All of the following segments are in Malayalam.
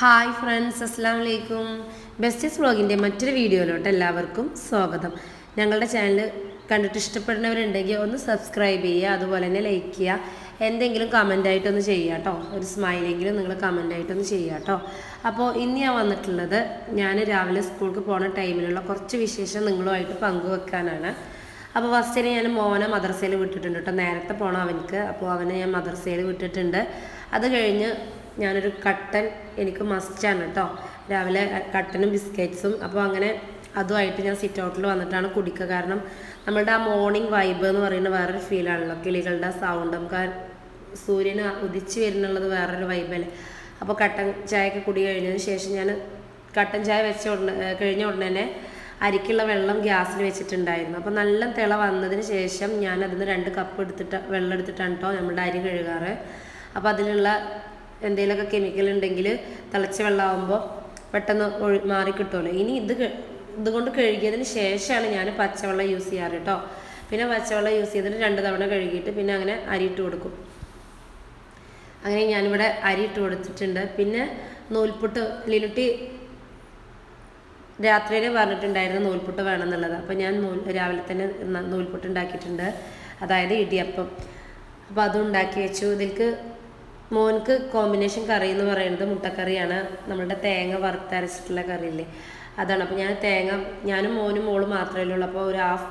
ഹായ് ഫ്രണ്ട്സ് അസ്സാം വലൈക്കും ബെസ്റ്റസ് വ്ളോഗിന്റെ മറ്റൊരു വീഡിയോയിലോട്ട് എല്ലാവർക്കും സ്വാഗതം. ഞങ്ങളുടെ ചാനൽ കണ്ടിട്ട് ഇഷ്ടപ്പെടുന്നവരുണ്ടെങ്കിൽ ഒന്ന് സബ്സ്ക്രൈബ് ചെയ്യുക അതുപോലെ തന്നെ ലൈക്ക് ചെയ്യുക. എന്തെങ്കിലും കമന്റ് ആയിട്ടൊന്ന് ചെയ്യുക കേട്ടോ. ഒരു സ്മൈലെങ്കിലും നിങ്ങൾ കമന്റ് ആയിട്ടൊന്ന് ചെയ്യുക കേട്ടോ. അപ്പോൾ ഇന്ന് ഞാൻ വന്നിട്ടുള്ളത് ഞാൻ രാവിലെ സ്കൂൾക്ക് പോണ ടൈമിലുള്ള കുറച്ച് വിശേഷം നിങ്ങളുമായിട്ട് പങ്കുവെക്കാനാണ്. അപ്പോൾ ഫസ്റ്റിന് ഞാൻ മോനെ മദ്രസയിൽ വിട്ടിട്ടുണ്ട് കേട്ടോ. നേരത്തെ പോകണം അവനക്ക്. അപ്പോൾ അവനെ ഞാൻ മദ്രസയിൽ വിട്ടിട്ടുണ്ട്. അത് കഴിഞ്ഞ് ഞാനൊരു കട്ടൻ എനിക്ക് മസ്റ്റാണ് കേട്ടോ. രാവിലെ കട്ടനും ബിസ്ക്കറ്റ്സും. അപ്പോൾ അങ്ങനെ അതുമായിട്ട് ഞാൻ സിറ്റ് ഔട്ടിൽ വന്നിട്ടാണ് കുടിക്കുക. കാരണം നമ്മളുടെ ആ മോർണിംഗ് വൈബ് എന്ന് പറയുന്ന വേറൊരു ഫീലാണല്ലോ കിളികളുടെ സൗണ്ട് നമുക്ക് സൂര്യന് ഉദിച്ച് വരുന്നുള്ളത് വേറൊരു വൈബല്ലേ അപ്പോൾ കട്ടൻ ചായയൊക്കെ കുടി കഴിഞ്ഞതിന് ശേഷം ഞാൻ കട്ടൻ ചായ വെച്ച ഉടനെ കഴിഞ്ഞ ഉടനെ തന്നെ അരിക്കുള്ള വെള്ളം ഗ്യാസിൽ വെച്ചിട്ടുണ്ടായിരുന്നു. അപ്പോൾ നല്ല തിള വന്നതിന് ശേഷം ഞാൻ അതിൽ നിന്ന് രണ്ട് കപ്പ് എടുത്തിട്ട് വെള്ളം എടുത്തിട്ടാണ് കേട്ടോ നമ്മുടെ അരി കഴുകാറ്. അപ്പോൾ അതിലുള്ള എന്തെങ്കിലുമൊക്കെ കെമിക്കൽ ഉണ്ടെങ്കിൽ തിളച്ച വെള്ളമാകുമ്പോൾ പെട്ടെന്ന് ഒഴി മാറി കിട്ടുമല്ലോ ഇനി ഇത് ഇതുകൊണ്ട് കഴുകിയതിന് ശേഷമാണ് ഞാൻ പച്ചവെള്ളം യൂസ് ചെയ്യാറ് കേട്ടോ പിന്നെ പച്ചവെള്ളം യൂസ് ചെയ്തിട്ട് രണ്ട് തവണ കഴുകിയിട്ട് പിന്നെ അങ്ങനെ അരി ഇട്ട് കൊടുക്കും. അങ്ങനെ ഞാനിവിടെ അരി ഇട്ട് കൊടുത്തിട്ടുണ്ട്. പിന്നെ നൂൽപുട്ട് ലിനുട്ടി രാത്രിയിൽ പറഞ്ഞിട്ടുണ്ടായിരുന്നു നൂൽപുട്ട് വേണമെന്നുള്ളത്. അപ്പോൾ ഞാൻ നൂൽ രാവിലെ തന്നെ നൂൽപുട്ട് ഉണ്ടാക്കിയിട്ടുണ്ട്. അതായത് ഇടിയപ്പം. അപ്പോൾ അതും ഉണ്ടാക്കി വെച്ചു. ഇതിൽക്ക് മോൻക്ക് കോമ്പിനേഷൻ കറി എന്ന് പറയുന്നത് മുട്ടക്കറിയാണ്. നമ്മളുടെ തേങ്ങ വറുത്തരച്ചിട്ടുള്ള കറിയില്ലേ അതാണ്. അപ്പോൾ ഞാൻ തേങ്ങ ഞാനും മോനും മോളും മാത്രമേ ഉള്ളൂ. അപ്പോൾ ഒരു ഹാഫ്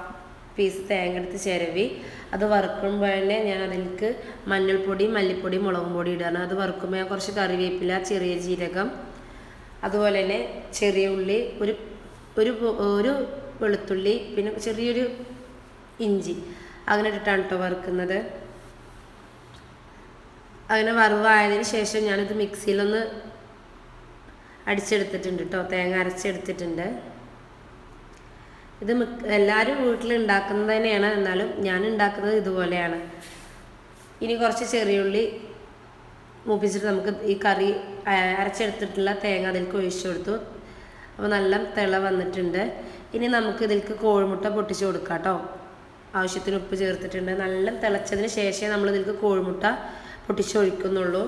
പീസ് തേങ്ങ എടുത്ത് ചിരവി. അത് വറുക്കുമ്പോൾ തന്നെ ഞാൻ അതിലേക്ക് മഞ്ഞൾപ്പൊടി മല്ലിപ്പൊടി മുളകും പൊടി ഇടാണ്. അത് വറുക്കുമ്പോൾ ഞാൻ കുറച്ച് കറിവേപ്പില ചെറിയ ജീരകം അതുപോലെ തന്നെ ചെറിയ ഉള്ളി ഒരു ഒരു ഒരു വെളുത്തുള്ളി പിന്നെ ചെറിയൊരു ഇഞ്ചി. അങ്ങനെ ഇട്ടിട്ടാണ് കേട്ടോ വറുക്കുന്നത്. അങ്ങനെ വറുവായതിന് ശേഷം ഞാനിത് മിക്സിയിലൊന്ന് അടിച്ചെടുത്തിട്ടുണ്ട് കേട്ടോ തേങ്ങ അരച്ചെടുത്തിട്ടുണ്ട്. ഇത് എല്ലാവരും വീട്ടിൽ ഉണ്ടാക്കുന്നത് തന്നെയാണ്. എന്നാലും ഞാൻ ഉണ്ടാക്കുന്നത് ഇതുപോലെയാണ്. ഇനി കുറച്ച് ചെറിയുള്ളി മൂപ്പിച്ചിട്ട് നമുക്ക് ഈ കറി അരച്ചെടുത്തിട്ടുള്ള തേങ്ങ അതിലേക്ക് ഒഴിച്ചു കൊടുത്തു. അപ്പോൾ നല്ല തിള വന്നിട്ടുണ്ട്. ഇനി നമുക്ക് ഇതിലേക്ക് കോഴിമുട്ട പൊട്ടിച്ച് കൊടുക്കാം കേട്ടോ. ആവശ്യത്തിന് ഉപ്പ് ചേർത്തിട്ടുണ്ട്. നല്ല തിളച്ചതിന് ശേഷമേ നമ്മൾ ഇതിലേക്ക് കോഴിമുട്ട പൊട്ടിച്ചൊഴിക്കുന്നുള്ളൂ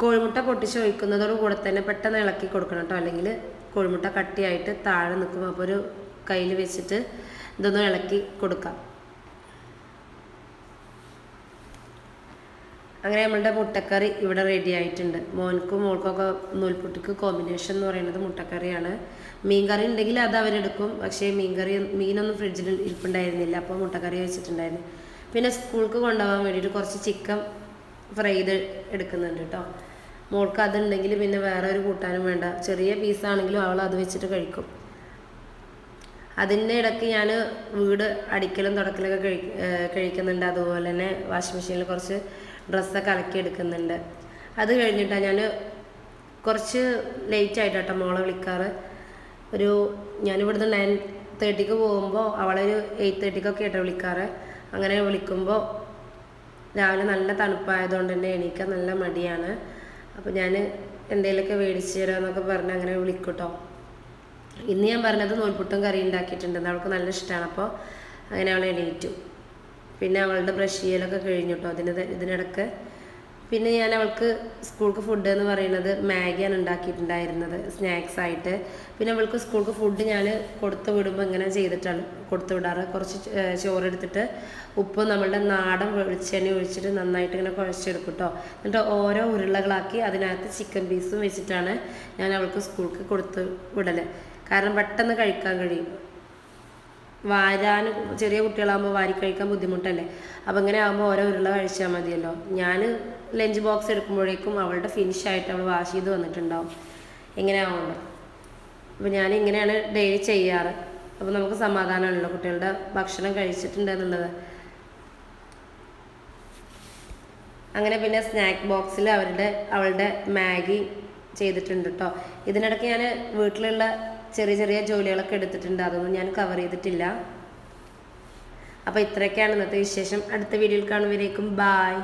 കോഴിമുട്ട പൊട്ടിച്ചൊഴിക്കുന്നതോട് കൂടെ തന്നെ പെട്ടെന്ന് ഇളക്കി കൊടുക്കണം കേട്ടോ. അല്ലെങ്കിൽ കോഴിമുട്ട കട്ടിയായിട്ട് താഴെ നിൽക്കും. അപ്പോൾ ഒരു കയ്യിൽ വെച്ചിട്ട് ഇതൊന്ന് ഇളക്കി കൊടുക്കാം. അങ്ങനെ നമ്മളുടെ മുട്ടക്കറി ഇവിടെ റെഡി ആയിട്ടുണ്ട്. മോൻക്കും മോൾക്കൊക്കെ നൂൽപുട്ടിക്ക് കോമ്പിനേഷൻ എന്ന് പറയുന്നത് മുട്ടക്കറിയാണ്. മീൻകറി ഉണ്ടെങ്കിൽ അത് അവരെടുക്കും. പക്ഷേ മീൻകറി മീനൊന്നും ഫ്രിഡ്ജിൽ ഇരിപ്പുണ്ടായിരുന്നില്ല. അപ്പോൾ മുട്ടക്കറി വെച്ചിട്ടുണ്ടായിരുന്നു. പിന്നെ സ്കൂൾക്ക് കൊണ്ടുപോകാൻ വേണ്ടിയിട്ട് കുറച്ച് ചിക്കൻ ഫ്രൈ ചെയ്ത് എടുക്കുന്നുണ്ട് കേട്ടോ. മോൾക്ക് അതുണ്ടെങ്കിൽ പിന്നെ വേറെ ഒരു കൂട്ടാനും വേണ്ട. ചെറിയ പീസാണെങ്കിലും അവൾ അത് വെച്ചിട്ട് കഴിക്കും. അതിന്റെ ഇടയ്ക്ക് ഞാൻ വീട് അടിക്കലും തുടക്കലൊക്കെ കഴി കഴിക്കുന്നുണ്ട്. അതുപോലെ തന്നെ വാഷിംഗ് മെഷീനിൽ കുറച്ച് ഡ്രസ്സൊക്കെ അലക്കി എടുക്കുന്നുണ്ട്. അത് കഴിഞ്ഞിട്ടാണ് ഞാൻ കുറച്ച് ലേറ്റ് ആയിട്ടാട്ടോ മോളെ വിളിക്കാറ്. ഒരു ഞാനിവിടുന്ന് നയൻ തേർട്ടിക്ക് പോകുമ്പോൾ അവളൊരു എയ്റ്റ് തേർട്ടിക്കൊക്കെ ആയിട്ടോ വിളിക്കാറ്. അങ്ങനെ വിളിക്കുമ്പോൾ രാവിലെ നല്ല തണുപ്പായതുകൊണ്ട് തന്നെ എണീക്കാൻ നല്ല മടിയാണ്. അപ്പോൾ ഞാൻ എന്തെങ്കിലുമൊക്കെ മേടിച്ച് തരാമെന്നൊക്കെ പറഞ്ഞ് അങ്ങനെ വിളിക്കൂട്ടോ. കേട്ടോ ഇന്ന് ഞാൻ പറഞ്ഞത് നൂൽപുട്ടും കറി ഉണ്ടാക്കിയിട്ടുണ്ട് അവൾക്ക് നല്ല ഇഷ്ടമാണ് അപ്പോൾ അങ്ങനെ അവളെ എണീറ്റു. പിന്നെ അവളുടെ ബ്രഷ് ചെയ്യലൊക്കെ കഴിഞ്ഞു കേട്ടോ അതിന് ഇതിനിടക്ക് പിന്നെ ഞാൻ അവൾക്ക് സ്കൂൾക്ക് ഫുഡ് എന്ന് പറയുന്നത് മാഗിയാണ് ഉണ്ടാക്കിയിട്ടുണ്ടായിരുന്നത് സ്നാക്സ് ആയിട്ട്. പിന്നെ അവൾക്ക് സ്കൂൾക്ക് ഫുഡ് ഞാൻ കൊടുത്തു വിടുമ്പോൾ ഇങ്ങനെ ചെയ്തിട്ടാണ് കൊടുത്തു വിടാറ്. കുറച്ച് ചോറെടുത്തിട്ട് ഉപ്പ് നമ്മളുടെ നാടൻ വെളിച്ചെണ്ണ ഒഴിച്ചിട്ട് നന്നായിട്ട് ഇങ്ങനെ കുഴച്ചെടുക്കും കേട്ടോ എന്നിട്ട് ഓരോ ഉരുളകളാക്കി അതിനകത്ത് ചിക്കൻ പീസും വെച്ചിട്ടാണ് ഞാൻ അവൾക്ക് സ്കൂൾക്ക് കൊടുത്ത് വിടൽ. കാരണം പെട്ടെന്ന് കഴിക്കാൻ കഴിയും. വാരാൻ ചെറിയ കുട്ടികളാകുമ്പോൾ വാരി കഴിക്കാൻ ബുദ്ധിമുട്ടല്ലേ? അപ്പം ഇങ്ങനെ ആകുമ്പോൾ ഓരോ ഉരുള കഴിച്ചാൽ മതിയല്ലോ. ഞാൻ ലഞ്ച് ബോക്സ് എടുക്കുമ്പോഴേക്കും അവളുടെ ഫിനിഷ് ആയിട്ട് അവൾ വാഷ് ചെയ്ത് വന്നിട്ടുണ്ടാവും. ഇങ്ങനെ ആവുമ്പോൾ അപ്പോൾ ഞാൻ ഇങ്ങനെയാണ് ഡെയിലി ചെയ്യാറ്. അപ്പോൾ നമുക്ക് സമാധാനമാണല്ലോ കുട്ടികളുടെ ഭക്ഷണം കഴിച്ചിട്ടുണ്ട് എന്നുള്ളത്. അങ്ങനെ പിന്നെ സ്നാക്ക് ബോക്സിൽ അവരുടെ അവളുടെ മാഗി ചെയ്തിട്ടുണ്ട് കേട്ടോ ഇതിനിടയ്ക്ക് ഞാൻ വീട്ടിലുള്ള ചെറിയ ചെറിയ ജോലികളൊക്കെ എടുത്തിട്ടുണ്ട്. അതൊന്നും ഞാൻ കവർ ചെയ്തിട്ടില്ല. അപ്പോൾ ഇത്രയൊക്കെയാണ് ഇന്നത്തെ വിശേഷം. അടുത്ത വീഡിയോയിൽ കാണുമ്പോഴേക്കും ബായ്